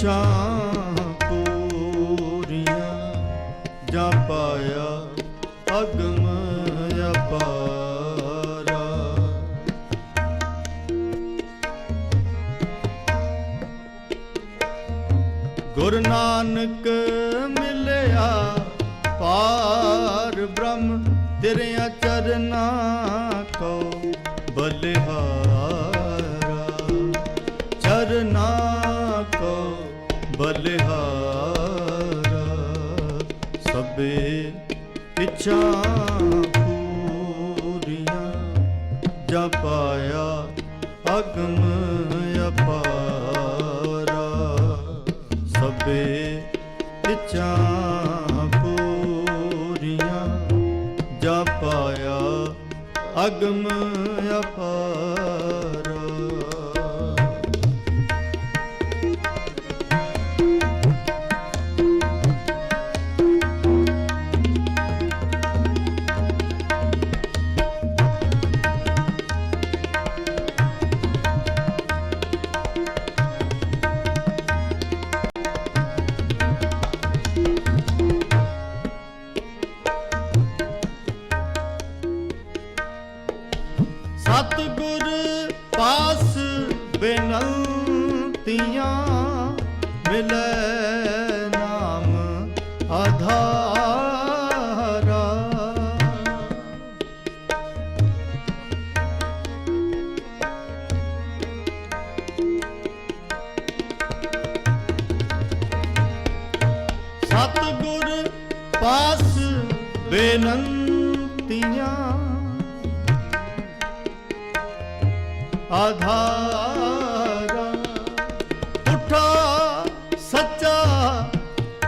ਇੱਛਾ ਪੂਰੀਆਂ ਜਾਂ ਪਾਇਆ ਅਗਮ ਅਪਾਰਾ ਗੁਰੂ ਨਾਨਕ ਮਿਲਿਆ ਪਾਰ ਬ੍ਰਹਮ ਤੇਰਿਆਂ ਚਰਨਾ ਕੋ ਇੱਛਾ ਪੂਰੀਆਂ ਜਾਂ ਪਾਇਆ ਅਗਮ ਅਪਾਰਾ ਸਭੇ ਇੱਛਾ ਪੂਰੀਆਂ ਜਾਂ ਪਾਇਆ ਅਗਮ ਸਤਿਗੁਰ ਪਾਸ ਬੇਨੰਤੀਆਂ ਮਿਲੈ ਨਾਮ ਆਧਾਰਾ। ਸਤਗੁਰ ਪਾਸ ਬੇਨੰਤੀਆਂ ਆਧਾਰਾ ਉਠਾ ਸੱਚਾ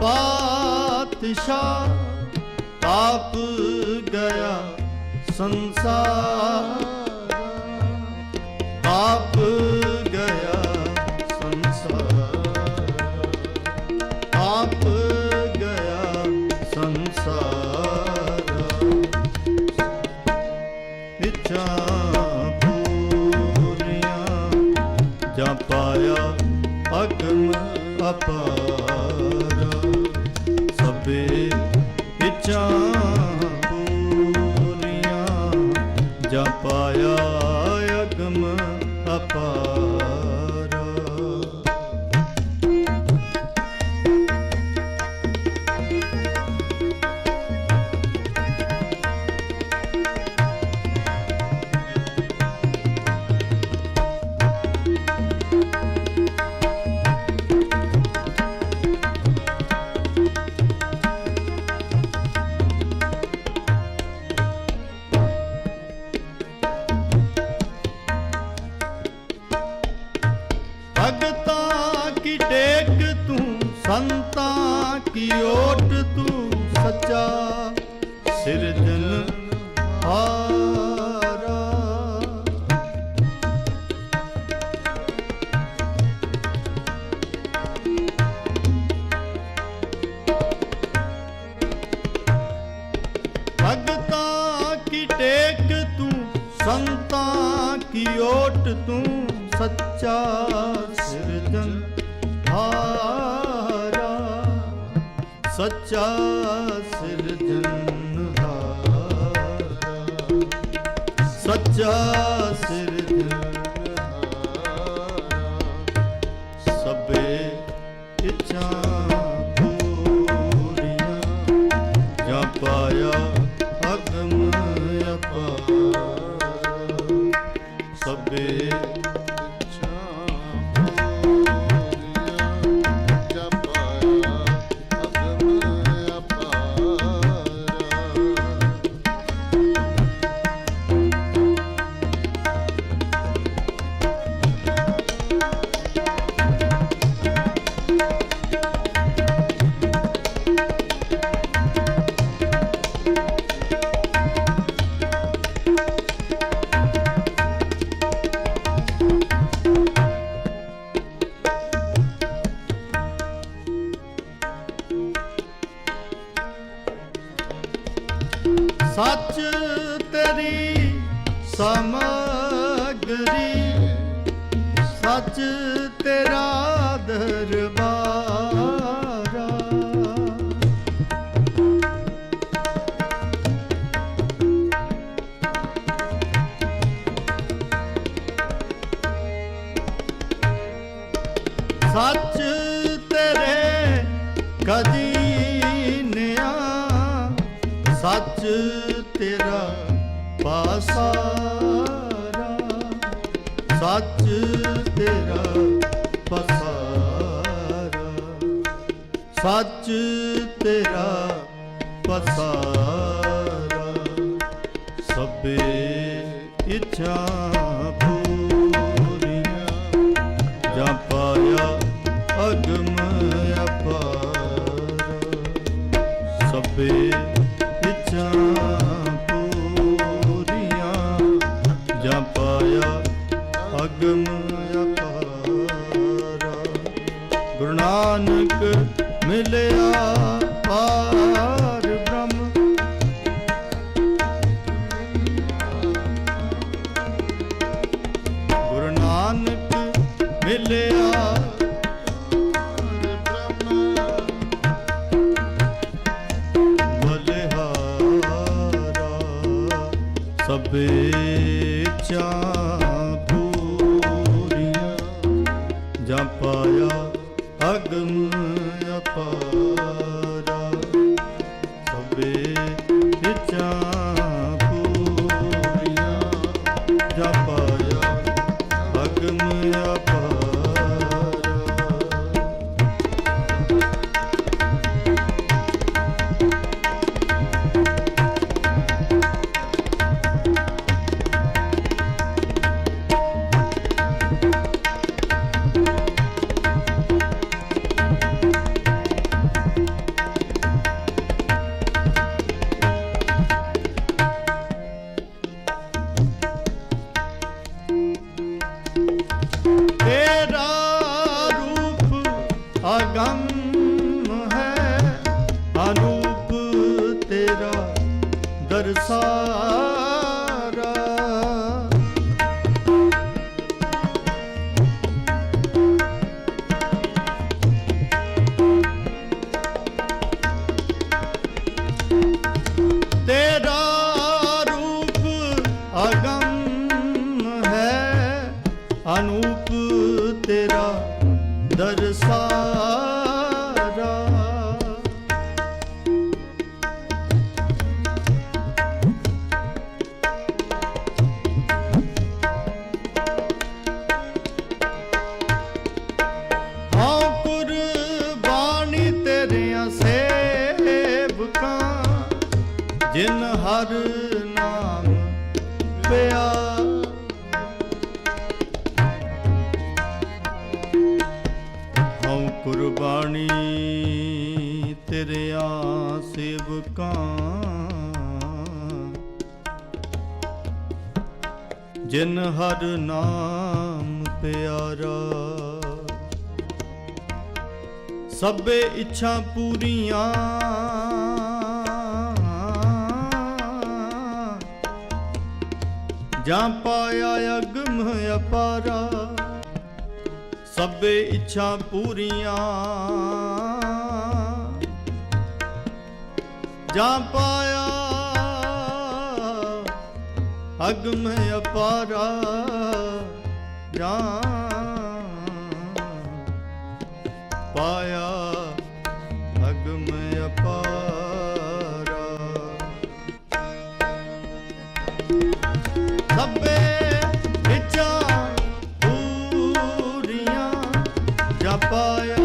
ਪਾਤਸ਼ਾਹ ਆਪ ਗਿਆ ਸੰਸਾਰ। ਆਪ ਗਿਆ ਸੰਸਾਰ। ਆਪ ਗਿਆ ਸੰਸਾਰ। ਇੱਛਾ ਅਪਾਰ ਸਿਰਜਨ ਹਾਰਾ ਸੱਚਾ ਸੱਚ ਤੇਰੀ ਸਮਗਰੀ। ਸੱਚ ਤੇਰਾ ਦਰਬਾਰਾ। ਸੱਚ ਤੇਰੇ ਕਦੀਨਿਆ ਸੱਚ ਤੇਰਾ ਪਾਸਾਰਾ, ਸੱਚ ਤੇਰਾ ਪਸਾਰਾ, ਸੱਚ ਤੇਰਾ ਪਸਾਰਾ, ਸਭੇ ਇੱਛਾ ਪੂਰੀਆਂ, ਜਾਂ ਪਾਇਆ ਅਗਮ ਅਪਾਰ, ਸਭੇ ਅਗਮ ਜਾਂ ਪਾਇਆ ਅਗਮ ਅਪਾਰਾ ਜਿਨ ਹਰ ਨਾਮ ਪਿਆਰਾ। ਸਭੇ ਇੱਛਾ ਪੂਰੀਆਂ। ਜਾਂ ਪਾਇਆ ਅਗਮ ਅਪਾਰਾ। ਸਭੇ ਇੱਛਾ ਪੂਰੀਆਂ। ਜਾਂ ਪਾਇਆ ਅਗਮ ਅਪਾਰਾ ਜਾਂ ਪਾਇਆ। ਅਗਮ ਅਪਾਰਾ। ਸਭੇ ਇੱਛਾ ਪੂਰੀਆਂ ਜਾਂ ਪਾਇਆ।